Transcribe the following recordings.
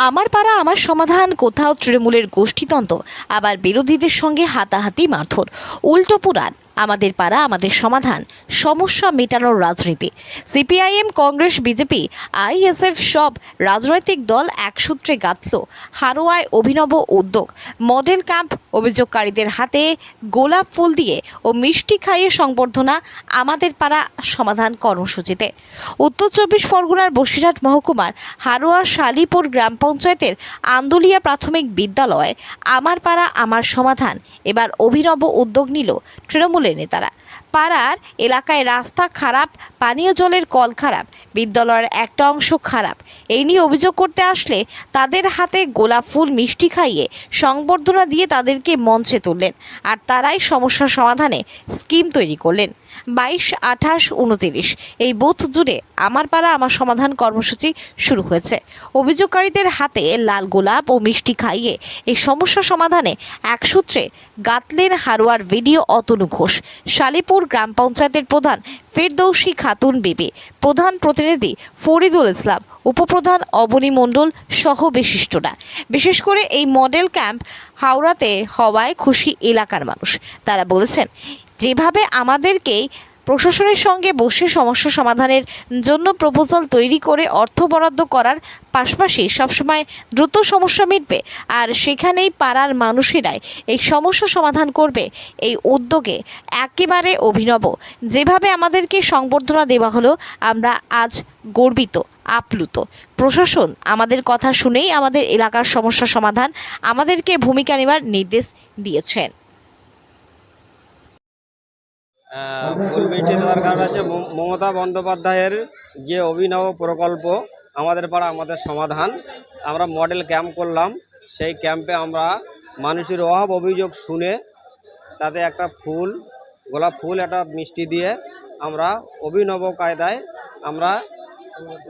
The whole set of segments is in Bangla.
আমার পাড়া আমার সমাধান কোথাও তৃণমূলের গোষ্ঠীতন্ত্র আবার বিরোধীদের সঙ্গে হাতাহাতি মারধর। উল্টো পুরাণ আমাদের পাড়া, আমাদের সমাধান, সমস্যা মেটানোর রাজনীতি। সিপিআইএম, কংগ্রেস, বিজেপি, আইএসএফ সব রাজনৈতিক দল একসূত্রে গাঁথল। হারোয়ায় অভিনব উদ্যোগ। মডেল ক্যাম্প অভিযোগকারীদের হাতে গোলাপ ফুল দিয়ে ও মিষ্টি খাইয়ে সংবর্ধনা আমাদের পাড়া সমাধান কর্মসূচিতে। উত্তর চব্বিশ পরগনার বসিরহাট মহকুমার হারোয়া শালিপুর গ্রাম পঞ্চায়েতের আন্দুলিয়া প্রাথমিক বিদ্যালয়ে, আমার পাড়া, আমার সমাধান, এবার অভিনব উদ্যোগ নিল তৃণমূলের নেতারা পাড়ার এলাকায় রাস্তা খারাপ, পানীয় জলের কল খারাপ, বিদ্যালয়ের একটা অংশ খারাপ। এই নিয়ে অভিযোগ করতে আসলে তাদের হাতে গোলাপ ফুল, মিষ্টি খাইয়ে সংবর্ধনা দিয়ে তাদেরকে মঞ্চে তুললেন আর তারাই সমস্যা সমাধানে স্কিম তৈরি করলেন। বাইশ আঠাশ উনতিরিশ, এই বুথ জুড়ে আমার পাড়া, আমার সমাধান কর্মসূচি শুরু হয়েছে। অভিযোগকারীদের হাতে লাল গোলাপ ও মিষ্টি খাইয়ে এই সমস্যা সমাধানে এক সূত্রে গাতলেন হারোয়ার ভিডিও অতনু ঘোষ। শালিপুর গ্রাম পঞ্চায়েতের প্রধান ফেরদৌসী খাতুন বিবি, প্রধান প্রতিনিধি ফরিদুল ইসলাম, উপপ্রধান অবনী মণ্ডল সহ বিশিষ্টরা। বিশেষ করে এই মডেল ক্যাম্প হাওড়াতে হওয়ায় খুশি এলাকার মানুষ। তারা বলেছেন, যেভাবে আমাদেরকে প্রশাসনের সঙ্গে বসে সমস্যা সমাধানের জন্য প্রপোজাল তৈরি করে অর্থ বরাদ্দ করার পাশাপাশি সবসময় দ্রুত সমস্যা মিটবে। আর সেখানেই পাড়ার মানুষেরাই এই সমস্যা সমাধান করবে এই উদ্যোগে একেবারে অভিনব। যেভাবে আমাদেরকে সংবর্ধনা দেওয়া হলো, আমরা আজ গর্বিত, আপ্লুত। প্রশাসন আমাদের কথা শুনেই আমাদের এলাকার সমস্যা সমাধান আমাদেরকে ভূমিকা নেওয়ার নির্দেশ দিয়েছেন। দেওয়ার কারণ মম- মমতা বন্দ্যোপাধ্যায়ের যে অভিনব প্রকল্প, আমাদের পাড়া, আমাদের সমাধান। আমরা মডেল ক্যাম্প করলাম। সেই ক্যাম্পে আমরা মানুষের অভাব অভিযোগ শুনে তাতে একটা ফুল, গোলাপ ফুল, একটা মিষ্টি দিয়ে আমরা অভিনব কায়দায় আমরা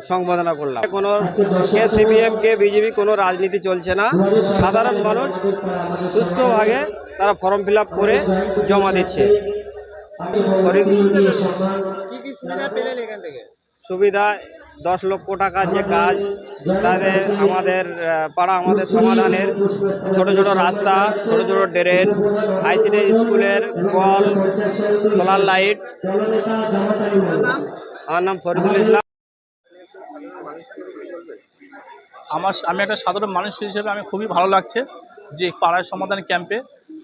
সংবর্ধনা করলাম। কোনো কে সিপিএম, কে বিজেপি, কোনো রাজনীতি চলছে না। সাধারণ মানুষ সুষ্ঠুভাবে তারা ফর্ম ফিল করে জমা দিচ্ছে। সুবিধা দশ লক্ষ টাকার যে কাজ তাদের আমাদের পাড়া আমাদের সমাধানের ছোট ছোট রাস্তা ছোট ছোট ড্রেন আইসিডি স্কুলের কল সোলার লাইট। আমার নাম ফরিদুল ইসলাম। আমার আমি একটা সাধারণ মানুষ হিসেবে আমি খুবই ভালো লাগছে যে পাড়ায় সমাধান ক্যাম্পে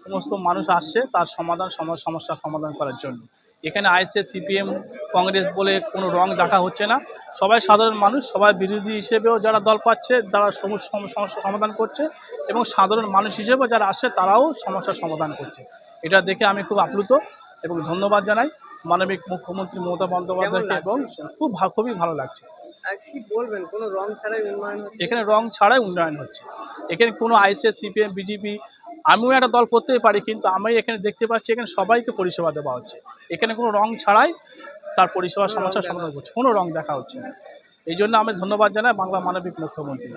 সমস্ত মানুষ আসছে তার সমাধান সম- সমস্যার সমাধান করার জন্য। এখানে আইসে সিপিএম কংগ্রেস বলে কোনো রং দেখা হচ্ছে না। সবাই সাধারণ মানুষ সবাই বিরোধী হিসেবেও যারা দল পাচ্ছে তারা সমস্যা সমস্যার সমাধান করছে এবং সাধারণ মানুষ হিসেবে যারা আসছে তারাও সমস্যার সমাধান করছে। এটা দেখে আমি খুব আপ্লুত এবং ধন্যবাদ জানাই মানবিক মুখ্যমন্ত্রী মমতা বন্দ্যোপাধ্যায়কে এবং খুব খুবই ভালো লাগছে। কি বলবেন কোনো রং ছাড়াই উন্নয়ন এখানে রং ছাড়াই উন্নয়ন হচ্ছে। এখানে কোনো আইসিএস সিপিএম বিজেপি আমিও একটা দল করতেই পারি, কিন্তু আমি এখানে দেখতে পাচ্ছি এখানে সবাইকে পরিষেবা দেওয়া হচ্ছে। এখানে কোনো রং ছাড়াই তার পরিষেবা সমস্যার সমাধান করছে কোনো রং দেখা হচ্ছে না। এই জন্য আমি ধন্যবাদ জানাই বাংলা মানবিক মুখ্যমন্ত্রী